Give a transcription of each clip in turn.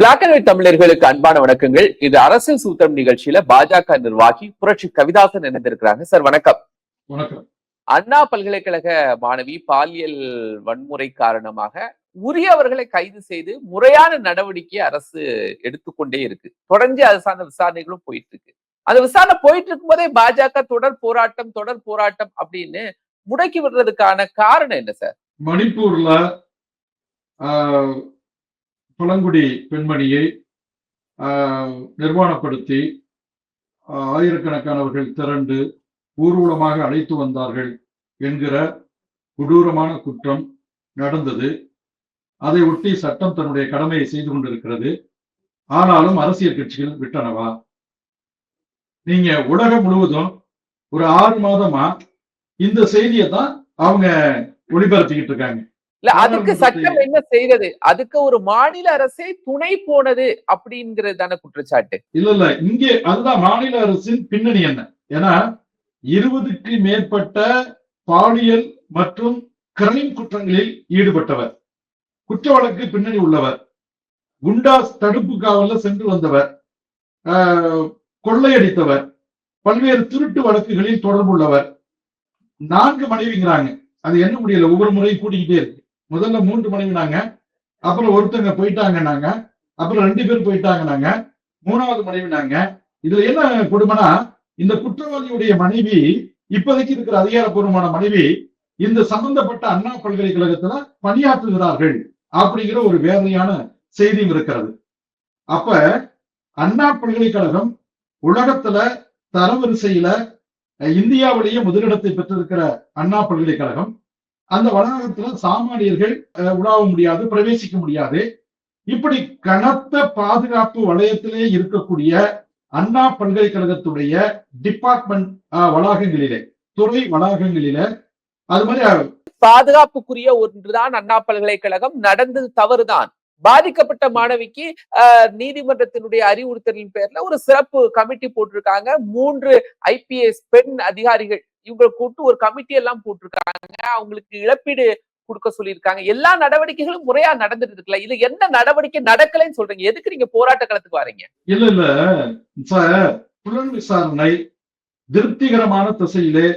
Black and white தமிழர்களுக்கு அன்பான வணக்கங்கள். இது அரசியல் சூத்திரம் நிகழ்ச்சியில பாஜக நிர்வாகி புரட்சி கவிதாசன் இணைந்திருக்கிறாங்க. சார் வணக்கம். வணக்கம். அண்ணா பல்கலைக்கழக மாணவி பாலியல் வன்முறை காரணமாக உரியவர்களை கைது செய்து முறையான நடவடிக்கை அரசு எடுத்துக்கொண்டே இருக்கு. தொடர்ந்து அது சார்ந்த விசாரணைகளும் போயிட்டு இருக்கு. அந்த விசாரணை போயிட்டு இருக்கும் போதே பாஜக தொடர் போராட்டம் தொடர் போராட்டம் அப்படின்னு முடக்கி விடுறதுக்கான காரணம் என்ன சார்? மணிப்பூர்ல பழங்குடி பெண்மணியை நிர்வாணப்படுத்தி ஆயிரக்கணக்கானவர்கள் திரண்டு ஊர்வலமாக அழைத்து வந்தார்கள் என்கிற கொடூரமான குற்றம் நடந்தது. அதை ஒட்டி சட்டம் தன்னுடைய கடமையை செய்து கொண்டிருக்கிறது. ஆனாலும் அரசியல் கட்சிகள் விட்டனவா? நீங்க உலகம் முழுவதும் ஒரு ஆறு மாதமா இந்த செய்தியை தான் அவங்க ஒளிபரப்பிக்கிட்டு இருக்காங்க. இல்ல அதுக்கு சட்டம் என்ன செய்யறது அதுக்கு ஒரு மாநில அரசே துணை போனது அப்படிங்கிறது தானே குற்றச்சாட்டு. இல்ல இல்ல. இங்கே அதுதான் மாநில அரசின் பின்னணி என்ன? ஏன்னா இருபதுக்கு மேற்பட்ட பாலியல் மற்றும் கிரைம் குற்றங்களில் ஈடுபட்டவர். குற்ற வழக்கு பின்னணி உள்ளவர். குண்டாஸ் தடுப்பு காவல்ல சென்று வந்தவர். கொள்ளையடித்தவர். பல்வேறு திருட்டு வழக்குகளில் தொடர்புள்ளவர். நான்கு மனைவிங்கிறாங்க அது என்ன முடியல? ஒவ்வொரு முறையும் கூட்டிக்கிட்டே இருக்கு. முதல்ல மூன்று மனைவினாங்க. அப்புறம் ஒருத்தங்க போயிட்டாங்கன்னாங்க. அப்புறம் ரெண்டு பேர் போயிட்டாங்கன்னாங்க. மூணாவது மனைவினாங்க. இதுல என்ன கொடுமைனா இந்த குற்றவாளியுடைய மனைவி இப்போதைக்கு இருக்கிற அதிகாரப்பூர்வமான மனைவி இந்த சம்பந்தப்பட்ட அண்ணா பல்கலைக்கழகத்துல பணியாற்றுகிறார்கள் அப்படிங்கிற ஒரு வேதனையான செய்தியும் இருக்கிறது. அப்ப அண்ணா பல்கலைக்கழகம் உலகத்துல தரவரிசையில இந்தியாவிலேயே முதலிடத்தை பெற்றிருக்கிற அண்ணா பல்கலைக்கழகம் அந்த வளாகத்துல சாமானியர்கள் அஹ், உலாவ முடியாது பிரவேசிக்க முடியாது. இப்படி கனத்த பாதுகாப்பு வளையத்திலே இருக்கக்கூடிய அண்ணா பல்கலைக்கழகத்துடைய டிபார்ட்மெண்ட் வளாகங்களிலே துறை வளாகங்களிலே அது மாதிரி பாதுகாப்புக்குரிய ஒன்றுதான் அண்ணா பல்கலைக்கழகம் நடந்தது தவறுதான். பாதிக்கப்பட்ட மாணவிக்கு ஆஹ், நீதிமன்றத்தினுடைய அறிவுறுத்தலின் பேர்ல ஒரு சிறப்பு கமிட்டி போட்டிருக்காங்க. மூன்று ஐபிஎஸ் பெண் அதிகாரிகள். இவங்களை கூட்டு ஒரு கமிட்டி எல்லாம் போட்டிருக்காங்க. அவங்களுக்கு இழப்பீடு கொடுக்க சொல்லியிருக்காங்க. எல்லா நடவடிக்கைகளும் முறையா நடந்துட்டு இருக்குல்ல. இது என்ன நடவடிக்கை நடக்கலைன்னு சொல்றீங்க. எதுக்கு நீங்க போராட்ட களத்துக்கு வரீங்க? இல்ல இல்ல. சார் புலன் விசாரணை திருப்திகரமான திசையிலே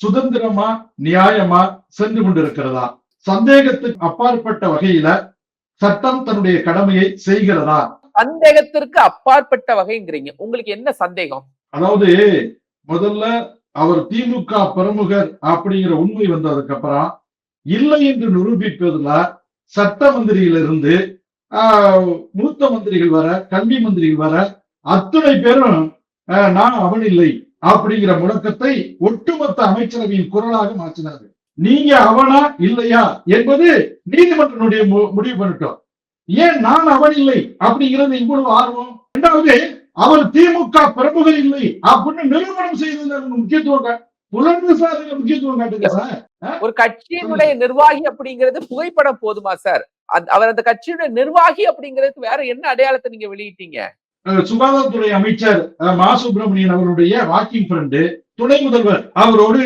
சுதந்திரமா நியாயமா சென்று கொண்டிருக்கிறதா? சந்தேகத்துக்கு அப்பாற்பட்ட வகையில சட்டம் தன்னுடைய கடமையை செய்கிறதா? சந்தேகத்திற்கு அப்பாற்பட்ட வகைங்கிறீங்க. உங்களுக்கு என்ன சந்தேகம்? அதாவது முதல்ல அவர் திமுக பிரமுகர் அப்படிங்கிற உண்மை வந்ததுக்கு அப்புறம் இல்லை என்று நிரூபிப்பதுல சட்ட மந்திரியிலிருந்து ஆஹ், மூத்த மந்திரிகள் வர கல்வி மந்திரிகள் வர அத்தனை பேரும் ஆஹ், நான் அவன் இல்லை அப்படிங்கிற முழக்கத்தை ஒட்டுமொத்த அமைச்சரவையின் குரலாக மாற்றினார்கள். நீங்க அவனா இல்லையா என்பது நீதிமன்றனுடைய மு- முடிவு பண்ணிட்டோம். ஏன் நான் அவன் இல்லை அப்படிங்கிறது இவ்வளவு ஆர்வம்? இரண்டாவது அவர் திமுக பிரமுகர் இல்லை. அப்படின்னு நிரூபணம் செய்ததுல முக்கியத்துவம் புலன் விசாரணையில முக்கியத்துவம் காட்டுங்க சார் ஒரு கட்சியினுடைய நிர்வாகி அப்படிங்கிறது புகைப்படம் போதுமா சார் அவர் அந்த கட்சியுடைய நிர்வாகி அப்படிங்கிறதுக்கு வேற என்ன அடையாளத்தை நீங்க வெளியிட்டீங்க? சுகாதாரத்துறை அமைச்சர் மா. சுப்பிரமணியன் அவருடைய வாக்கிங் ஃப்ரெண்டு துணை முதல்வர். அவரோடு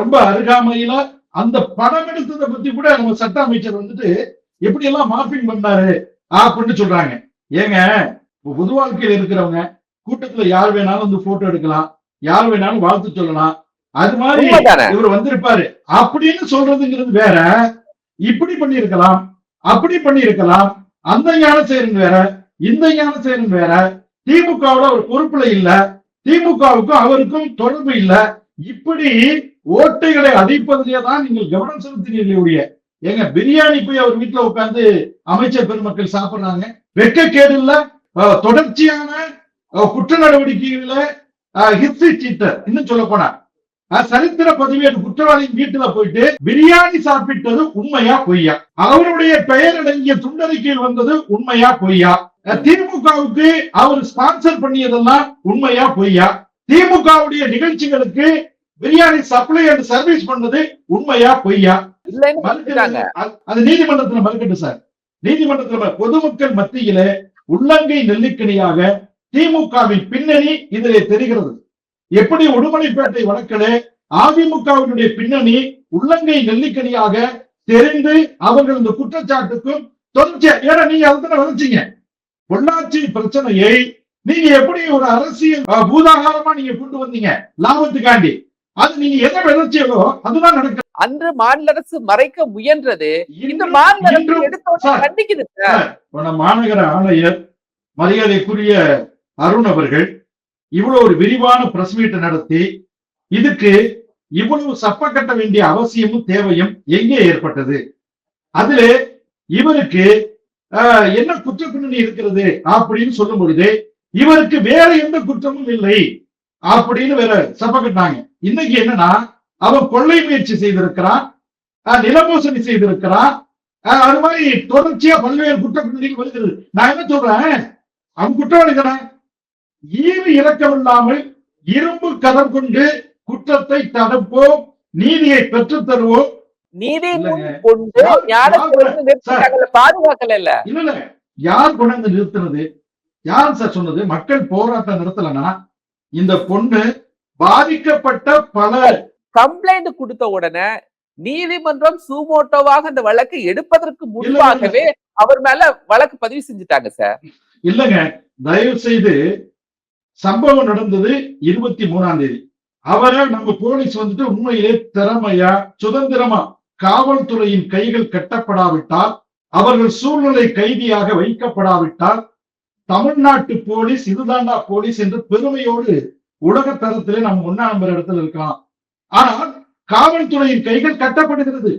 ரொம்ப அருகாமையில அந்த படம் எடுத்ததை பத்தி கூட நம்ம சட்ட அமைச்சர் வந்துட்டு எப்படி எல்லாம் மார்பிங் பண்ணாரு அப்படின்னு சொல்றாங்க. ஏங்க பொது வாழ்க்கையில் இருக்கிறவங்க கூட்டத்துல யார் வேணாலும் வந்து போட்டோ எடுக்கலாம் யார் வேணாலும் வாழ்த்து சொல்லலாம். அது மாதிரி இவர் வந்திருப்பாரு. அப்படின்னு சொல்றதுங்கிறது வேற. இப்படி பண்ணியிருக்கலாம் அப்படி பண்ணியிருக்கலாம். அந்த ஞான செயலன் வேற இந்த ஞான செயலன் வேற. திமுகவுல ஒரு பொறுப்புல இல்ல. திமுகவுக்கும் அவருக்கும் தொடர்பு இல்ல. இப்படி ஓட்டைகளை அடிப்பதிலே தான் நீங்கள் கவனம் செலுத்தினீர்களே ஏங்க பிரியாணி போய் அவர் வீட்டுல உட்கார்ந்து அமைச்சர் பெருமக்கள் சாப்பிடுறாங்க. வெட்கக்கேடு இல்ல. அஹ், தொடர்ச்சியான குற்ற நடவடிக்கைகள ஹிஸ்டரி சீட்டர் இன்னும் சொல்ல போனா. சரித்திர பதிவேடு குற்றவாளியின் வீட்டுல போயிட்டு பிரியாணி சாப்பிட்டது உண்மையா பொய்யா? அவருடைய பெயர் அடங்கிய துண்டறிக்கையில் வந்தது உண்மையா பொய்யா? திமுகவுக்கு அவர் ஸ்பான்சர் பண்ணியதெல்லாம் உண்மையா பொய்யா? திமுகவுடைய நிகழ்ச்சிகளுக்கு பிரியாணி சப்ளை அண்ட் சர்வீஸ் பண்ணது உண்மையா பொய்யா? அது- நீதிமன்றத்துல மறுக்கட்டு சார். நீதிமன்றத்துல பொதுமக்கள் மத்தியிலே உள்ளங்கை நெல்லிக்கணியாக திமுகவின் பின்னணி இதிலே தெரிகிறது. எப்படி உடுமலைப்பேட்டை வழக்கிலே அதிமுகவினுடைய பின்னணி உள்ளங்கை நெல்லிக்கணியாக தெரிந்து அவர்கள் இந்த குற்றச்சாட்டுக்கும் தொடர்ச்சி. ஏன்னா நீங்க அதுதானே விதைச்சீங்க பொள்ளாச்சி பிரச்சனையை நீங்க எப்படி ஒரு அரசியல் பூதாகாரமா நீங்க கொண்டு வந்தீங்க? லாபத்துக்காண்டி. அது நீங்க என்ன விளைச்சியதோ அதுதான் நடக்குது. அன்று மாநில அரசு மறைக்க முயன்றது. இந்த மாநில அரசு எடுத்தோட. கண்டிக்குது மாநகர ஆணையர் மரியாதைக்குரிய அருண் அவர்கள் இவ்வளவு ஒரு விரிவான பிரஸ் மீட் நடத்தி இதுக்கு இவ்வளவு சப்ப கட்ட வேண்டிய அவசியமும் தேவையும் எங்கே ஏற்பட்டது? அதிலே இவருக்கு என்ன குற்ற பின்னணி இருக்கிறது அப்படின்னு சொல்லும் பொழுது இவருக்கு வேற எந்த குற்றமும் இல்லை அப்படின்னு வேற சப்ப கட்டினாங்க. இன்னைக்கு என்னன்னா அவன் கொள்ளை முயற்சி செய்திருக்கிறான். நிலமோசடி செய்திருக்கிறான். அது மாதிரி தொடர்ச்சியா பல்வேறு குற்ற பின்னணிகள் வருகிறது. நான் என்ன சொல்றேன்? அவன் குற்றவாளி தானே ஈவு இரக்கம் இல்லாமல் இரும்பு கதம் கொண்டு குற்றத்தை தடுப்போம். நீதியை பெற்றுத் தருவோம். நீதி. கொண்டு பாதுகாக்கல இல்ல. இல்ல யார் கொண்டாந்து நிறுத்துனது யார் சார் சொன்னது? மக்கள் போராட்டம் நடத்தலனா இந்த பொண்ணு பாதிக்கப்பட்ட பல கம்ப்ளைண்ட் கொடுத்த உடனே நீதிமன்றம் சூமோட்டோவாக அந்த வழக்கை எடுப்பதற்கு முன்பாகவே அவர் மேல வழக்கு பதிவு செஞ்சுட்டாங்க சார். இல்லைங்க. தயவு செய்து சம்பவம் நடந்தது இருபத்தி மூணாம் தேதி. அவரை நம்ம போலீஸ் வந்துட்டு உண்மையிலே திறமையா சுதந்திரமா காவல்துறையின் கைகள் கட்டப்படாவிட்டால் அவர்கள் சூழ்நிலை கைதியாக வைக்கப்படாவிட்டால் தமிழ்நாட்டு போலீஸ் இதுதாண்டா போலீஸ் என்று பெருமையோடு உலக தரத்திலே நம்ம ஒன்னா நம்பர் இடத்துல இருக்கலாம். ஆனால் காவல்துறையின் கைகள் கட்டப்படுகிறது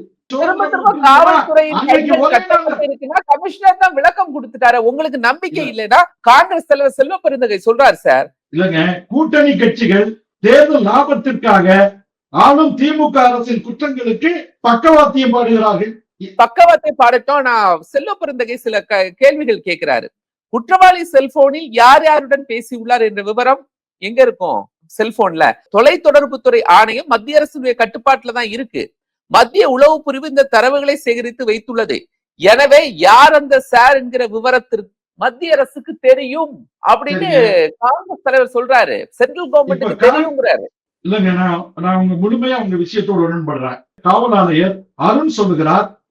கமிஷனர் தான் விளக்கம் கொடுத்துட்டாரு. உங்களுக்கு நம்பிக்கை இல்ல. இல்லைன்னா காங்கிரஸ் தலைவர் செல்வ பெருந்தகை சொல்றாரு சார். இல்லைங்க கூட்டணி கட்சிகள் தேர்தல் லாபத்திற்காக ஆளும் திமுக அரசின் குற்றங்களுக்கு பக்கவாத்தியம் பாடுகிறார்கள். பக்கவாத்தை பாடட்டும். நான் செல்வ பெருந்தகை சில கேள்விகள் கேட்கிறாரு. குற்றவாளி செல்போனில் யார் யாருடன் பேசியுள்ளார் என்ற விவரம் எங்க இருக்கும்? செல்போன்ல. தொலைத்தொடர்புத்துறை ஆணையம் மத்திய அரசுடைய கட்டுப்பாட்டுல தான் இருக்கு. மத்திய உளவு பிரிவு இந்த தரவுகளை சேகரித்து வைத்துள்ளது. எனவே யார் அந்த சார் என்கிற விவரத்திற்கு மத்திய அரசுக்கு தெரியும் அப்படின்னு காங்கிரஸ் தலைவர் சொல்றாரு. சென்ட்ரல் கவர்மெண்ட்டுக்கு இப்ப கா- தெரியுங்கிறாரு இல்லைங்க நான் நான் உங்க முழுமையா உங்க விஷயத்தோடு உடன்படுறேன். காவல் ஆணையர் அருண் சொல்லுகிறார்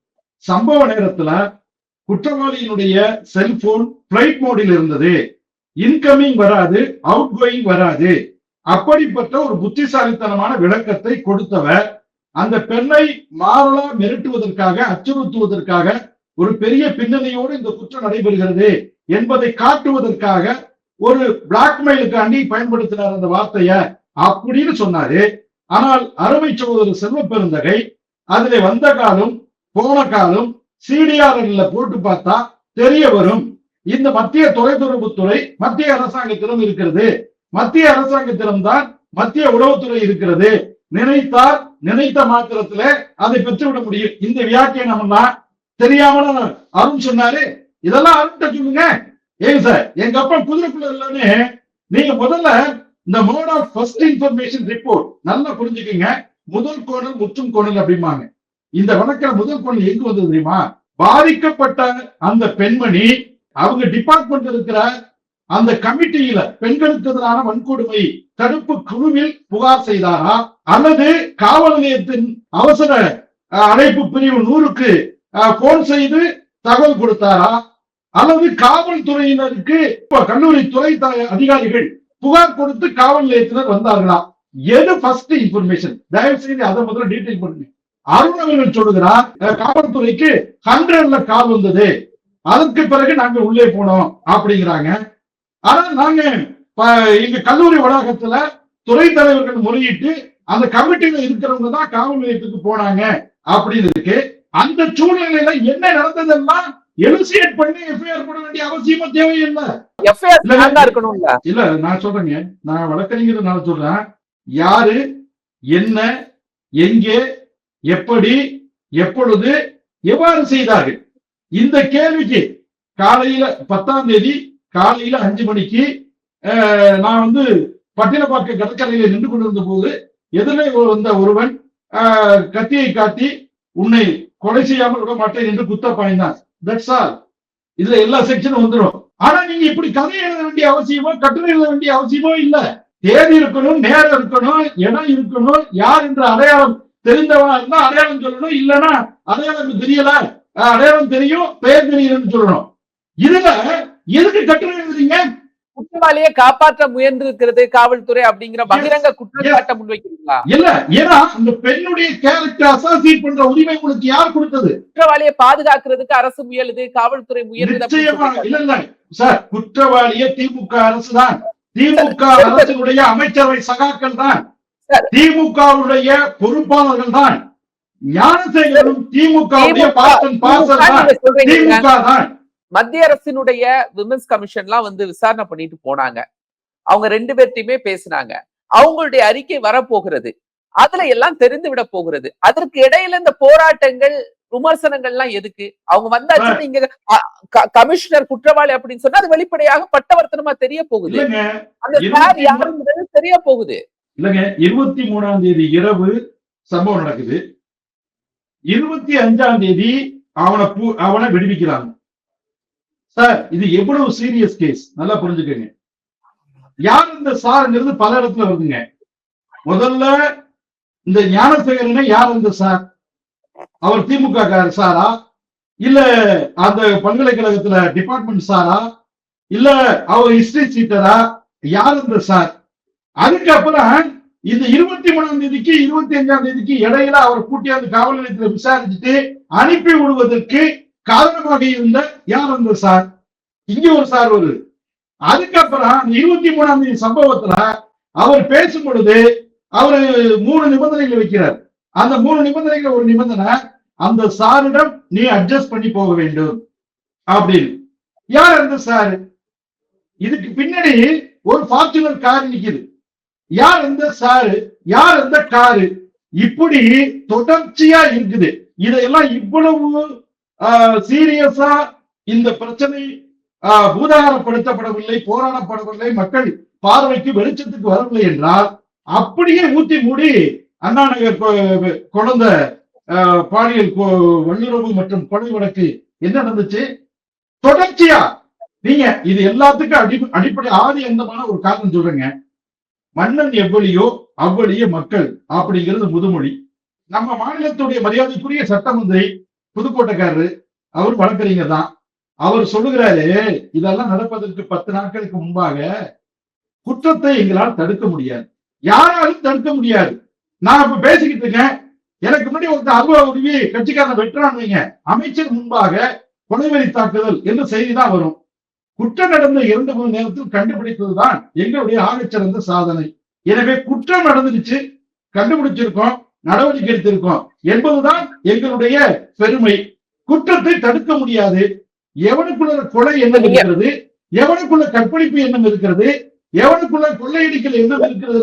சம்பவ நேரத்துல குற்றவாளியினுடைய செல்போன் பிளைட் மோடில் இருந்தது. இன்கமிங் வராது அவுட் கோயிங் வராது. அப்படிப்பட்ட ஒரு புத்திசாலித்தனமான விளக்கத்தை கொடுத்தவர். அந்த பெண்ணை மாறலா மிரட்டுவதற்காக அச்சுறுத்துவதற்காக ஒரு பெரிய பின்னணியோடு இந்த குற்றம் நடைபெறுகிறது என்பதை காட்டுவதற்காக ஒரு பிளாக்மெயிலுக்காண்டி பயன்படுத்தினார் அந்த வார்த்தைய. அப்படின்னு சொன்னாரு. ஆனால் அருமை சகோதரர் செல்வ பெருந்தகை அதுல வந்த காலம் போன காலம் சிடிஆர்எல்ல போட்டு பார்த்தா தெரிய வரும். இந்த மத்திய தொலைத்தொடர்புத்துறை மத்திய அரசாங்கத்திலும் இருக்கிறது. மத்திய அரசாங்கத்திடம்தான் மத்திய உளவுத்துறை இருக்கிறது. நினைத்தால் நினைத்த மாத்திரத்துல அதை பெற்றுவிட முடியும். இந்த வியாக்கியானம் எல்லாம் தெரியாமல அருண் சொன்னாரு. இதெல்லாம் அருண்கிட்ட சொல்லுங்க. ஏங்க சார் எங்க அப்பா குதிரைக்குள்ள இல்லைன்னு நீங்க முதல்ல இந்த mode of first information report நல்லா புரிஞ்சுக்கங்க. முதல் கோணல் முற்றும் கோணல் அப்படிம்பாங்க. இந்த வழக்கில் முதல் கோணல் எங்க வந்தது தெரியுமா? பாதிக்கப்பட்ட அந்த பெண்மணி அவங்க டிபார்ட்மெண்ட் இருக்கிற அந்த கமிட்டியில பெண்களுக்கு எதிரான வன்கொடுமை தடுப்பு குழுவில் புகார் செய்தாரா? அல்லது காவல் நிலையத்தின் அவசர அழைப்பு பிரிவு நூறுக்கு போன் செய்து தகவல் கொடுத்தாரா? அல்லது காவல்துறையினருக்கு இப்ப கல்லூரி துறை த- அதிகாரிகள் புகார் கொடுத்து காவல் நிலையத்தினர் வந்தார்களா? எது ஃபர்ஸ்ட் இன்ஃபர்மேஷன் தயவு செய்து அதை முதல்ல டீடைல் பண்ணுங்க. அருண் அவர்கள் சொல்லுகிறார் காவல்துறைக்கு ஹண்ட்ரட்ல கால் வந்தது. அதற்கு பிறகு நாங்க உள்ளே போனோம் அப்படிங்கிறாங்க. ஆனா நாங்க எங்க கல்லூரி வளாகத்துல துறை தலைவர்கள் முறையிட்டு அந்த கமிட்டியில இருக்கிறவங்க தான் காவல் நிலையத்துக்கு போனாங்க அப்படின்னு இருக்கு. அந்த சூழ்நிலையில என்ன நடந்ததெல்லாம் எலுசியேட் பண்ணி எஃப்ஐஆர் போட வேண்டிய அவசியமும் தேவையில்லை. இல்ல, நான் சொல்றேங்க. நான் வழக்கறிஞர் சொல்றேன். யாரு என்ன எங்கே எப்படி எப்பொழுது எவ்வாறு செய்தார்கள்? இந்த கேள்விக்கு காலையில பத்தாம் தேதி காலையில அஞ்சு மணிக்கு நான் வந்து பட்டினப்பாக்க கடற்கரையில நின்று கொண்டிருந்த போது எதிரே வந்த ஒருவன் கத்தியை காட்டி உன்னை கொலை செய்யாமல் விட மாட்டேன் என்று குத்த பாய்ந்தான் தட்ஸ் ஆல் இதுல எல்லா செக்ஷனும் வந்துடும் ஆனா நீங்க இப்படி கதை எழுத வேண்டிய அவசியமோ கட்டுரை எழுத வேண்டிய அவசியமோ இல்ல. தேதி இருக்கணும் நேரம் இருக்கணும் இடம் இருக்கணும் யார் என்று அடையாளம் தெரிந்தவனா இருந்தா அடையாளம் சொல்லணும் இல்லைன்னா அடையாளம் தெரியல அடையாளம் தெரியும் பெயர் தெரியலன்னு சொல்லணும். இதுல எதுக்கு கட்டுரை எழுதுறீங்க? குற்றவாளியை காப்பாற்ற முயன்றிருக்கிறது காவல்துறை அப்படிங்கிற பகிரங்க குற்றச்சாட்டை முன்வைக்கிறீங்களா? இல்ல ஏன்னா அந்த பெண்ணுடைய கேரக்டர் அசாசியேட் பண்ற உரிமை உங்களுக்கு யார் கொடுத்தது? குற்றவாளியை பாதுகாக்கிறதுக்கு அரசு முயலுது காவல்துறை முயலுது. இல்ல இல்ல. சார் குற்றவாளியே திமுக அரசு தான். திமுக அரசினுடைய அமைச்சரவை சகாக்கள் தான். திமுகவுடைய பொறுப்பாளர்கள் தான். ஞானசேகரனும் திமுகவுடைய திமுக. பாசன் பாசல் தான். திமுக தான். மத்திய அரசினுடைய விமன்ஸ் கமிஷன்லாம் வந்து விசாரணை பண்ணிட்டு போனாங்க. அவங்க ரெண்டு பேர்ட்டையுமே பேசினாங்க. அவங்களுடைய அறிக்கை வரப்போகிறது. அதுல எல்லாம் தெரிந்து விட போகிறது. அதற்கு இடையில இந்த போராட்டங்கள் விமர்சனங்கள்லாம் எதுக்கு? அவங்க வந்தாச்சு நீங்க கமிஷனர் குற்றவாளி அப்படின்னு சொன்னா அது வெளிப்படையாக பட்டவர்த்தனமா தெரிய போகுது. அந்த சார் யாருங்கிறது தெரிய போகுது. இல்லங்க. இருபத்தி மூணாம் தேதி இரவு சம்பவம் நடக்குது. இருபத்தி அஞ்சாம் தேதி அவனை அவனை விடுவிக்கிறாங்க. சார் இது எவ்வளவு சீரியஸ் கேஸ் நல்லா புரிஞ்சுக்கங்க. யார் இந்த சார்ங்கிறது பல இடத்துல வருதுங்க. முதல்ல இந்த ஞானசேகரனை யார் இந்த சார்? அவர் திமுக சாரா? இல்ல அந்த பல்கலைக்கழகத்துல டிபார்ட்மெண்ட் சாரா? இல்ல அவர் ஹிஸ்டரி சீட்டரா யார் இந்த சார்? அதுக்கப்புறம் இந்த இருபத்தி மூணாம் தேதிக்கு இருபத்தி அஞ்சாம் தேதிக்கு இடையில அவர் கூட்டியாந்து காவல் நிலையத்தில் விசாரிச்சுட்டு அனுப்பி விடுவதற்கு காரணமாக இருந்த யார் அந்த சார்? இங்க ஒரு சார் வருது. அதுக்கப்புறம் அந்த இருபத்தி மூணாம் தேதி சம்பவத்துல அவர் பேசும் பொழுது அவரு மூணு நிபந்தனைகள் வைக்கிறார். அந்த மூணு நிபந்தனைகள் ஒரு நிபந்தனை அந்த சாரிடம் நீ அட்ஜஸ்ட் பண்ணி போக வேண்டும். அப்படின்னு. யார் அந்த சார்? இதுக்கு பின்னாடி ஒரு ஃபார்ச்சுனர் கார் நிக்குது. யார் எந்த சாரு? யார் இந்த காரு இப்படி தொடர்ச்சியா இருக்குது. இதையெல்லாம் இவ்வளவு சீரியஸா இந்த பிரச்சனை ஆஹ், பூதாகரப்படுத்தப்படவில்லை போராடப்படவில்லை மக்கள் பார்வைக்கு வெளிச்சத்துக்கு வரவில்லை என்றால் அப்படியே ஊத்தி மூடி அண்ணா நகர் குழந்தை ஆஹ், பாலியல் வல்லுறவு மற்றும் கொலை வழக்கு என்ன நடந்துச்சு? தொடர்ச்சியா! நீங்க இது எல்லாத்துக்கும் அடி அடிப்படை ஆதி அந்தமான ஒரு காரணம் சொல்றேங்க. மன்னன் எவ்வளியோ அவ்வளிய மக்கள் அப்படிங்கிறது முதுமொழி. நம்ம மாநிலத்துடைய மரியாதைக்குரிய சட்டமந்திரி புதுக்கோட்டைக்காரரு அவர் வழக்கறிஞர் தான். அவர் சொல்லுகிறாரு இதெல்லாம் நடப்பதற்கு பத்து நாட்களுக்கு முன்பாக குற்றத்தை எங்களால் தடுக்க முடியாது. யாராலும் தடுக்க முடியாது. நான் இப்ப பேசிக்கிட்டு இருக்கேன். எனக்கு முன்னாடி ஒருத்தர் அருவா உருவி கட்சிக்காரன் வெட்டுறான் வைங்க. அமைச்சர் முன்பாக கொலைவெறி தாக்குதல் என்ற செய்தி தான் வரும். குற்றம் நடந்த இரண்டு மணி நேரத்தில் கண்டுபிடித்ததுதான் எங்களுடைய ஆகச்சிறந்த சாதனை. எனவே குற்றம் நடந்துருச்சு கண்டுபிடிச்சிருக்கோம். நடவடிக்கை எடுத்திருக்கோம். என்பதுதான் எங்களுடைய பெருமை. குற்றத்தை தடுக்க முடியாது. எவனுக்குள்ள கொலை எண்ணம் இருக்கிறது? எவனுக்குள்ள கற்பழிப்பு எண்ணம் இருக்கிறது? எவனுக்குள்ள கொள்ளையடிக்கல் எண்ணம் இருக்கிறது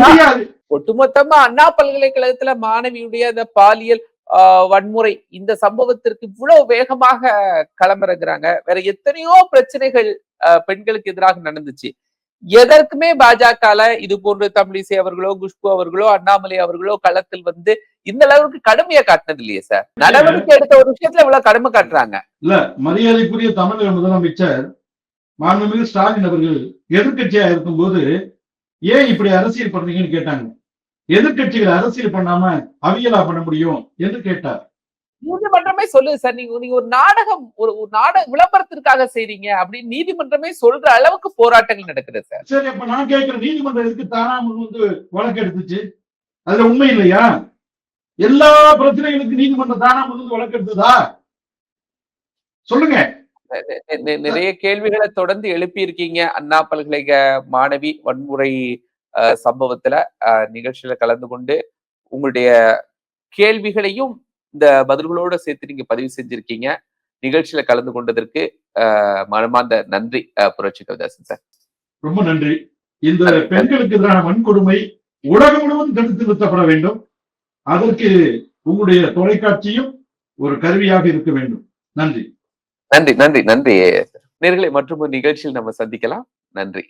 முடியாது. ஒட்டுமொத்தமா அண்ணா பல்கலைக்கழகத்துல மாணவியுடைய அந்த பாலியல் ஆஹ், வன்முறை இந்த சம்பவத்திற்கு இவ்வளவு வேகமாக களமிறங்குறாங்க. வேற எத்தனையோ பிரச்சனைகள் பெண்களுக்கு எதிராக நடந்துச்சு. எதற்குமே பாஜகல இது போன்று தமிழிசை அவர்களோ குஷ்பு அவர்களோ அண்ணாமலை அவர்களோ களத்தில் வந்து இந்த அளவுக்கு கடுமையா காட்டினது இல்லையே சார். நடவடிக்கை எடுத்த ஒரு விஷயத்துல இவ்வளவு கடுமை காட்டுறாங்க. இல்ல மரியாதைக்குரிய தமிழக முதலமைச்சர் மாண்புமிகு ஸ்டாலின் அவர்கள் எதிர்க்கட்சியா இருக்கும்போது ஏன் இப்படி அரசியல் பண்றீங்கன்னு கேட்டாங்க. எதிர்க்கட்சிகள் அரசியல் பண்ணாம அவியலா பண்ண முடியும் என்று கேட்டார். நீதிமன்றமே சொல்லுது சார். நீங்க நீங்க ஒரு நாடகம் ஒரு நாடக விளம்பரத்திற்காக செய்றீங்க அப்படின்னு நீதிமன்றமே சொல்ற அளவுக்கு போராட்டங்கள் நடக்குது சார். சரி அப்ப நான் கேட்கிறேன் நீதிமன்றம் எதுக்கு தானா முன் வந்து வழக்கு எடுத்துச்சு? அதுல உண்மை இல்லையா? எல்லா பிரச்சனைகளுக்கும் நீதிமன்றம் தானா முன் வந்து வழக்கு எடுத்ததா? சொல்லுங்க. நிறைய கேள்விகளை தொடர்ந்து எழுப்பியிருக்கீங்க. அண்ணா பல்கலைக்கழக மாணவி வன்முறை சம்பவத்துல நிகழ்ச்சியில கலந்து கொண்டு உங்களுடைய கேள்விகளையும் இந்த பதில்களோட சேர்த்து நீங்க பதிவு செஞ்சிருக்கீங்க. நிகழ்ச்சியில கலந்து கொண்டதற்கு மனமார்ந்த நன்றி புரட்சி கவிதாசன் சார். ரொம்ப நன்றி. இந்த பெண்களுக்கு எதிரான வன்கொடுமை உலகம் முழுவதும் தடுத்து நிறுத்தப்பட வேண்டும். அதற்கு உங்களுடைய தொலைக்காட்சியும் ஒரு கருவியாக இருக்க வேண்டும். நன்றி. நன்றி நன்றி நன்றி. நேர்களை மற்றும் ஒரு நிகழ்ச்சியில் நம்ம சந்திக்கலாம். நன்றி.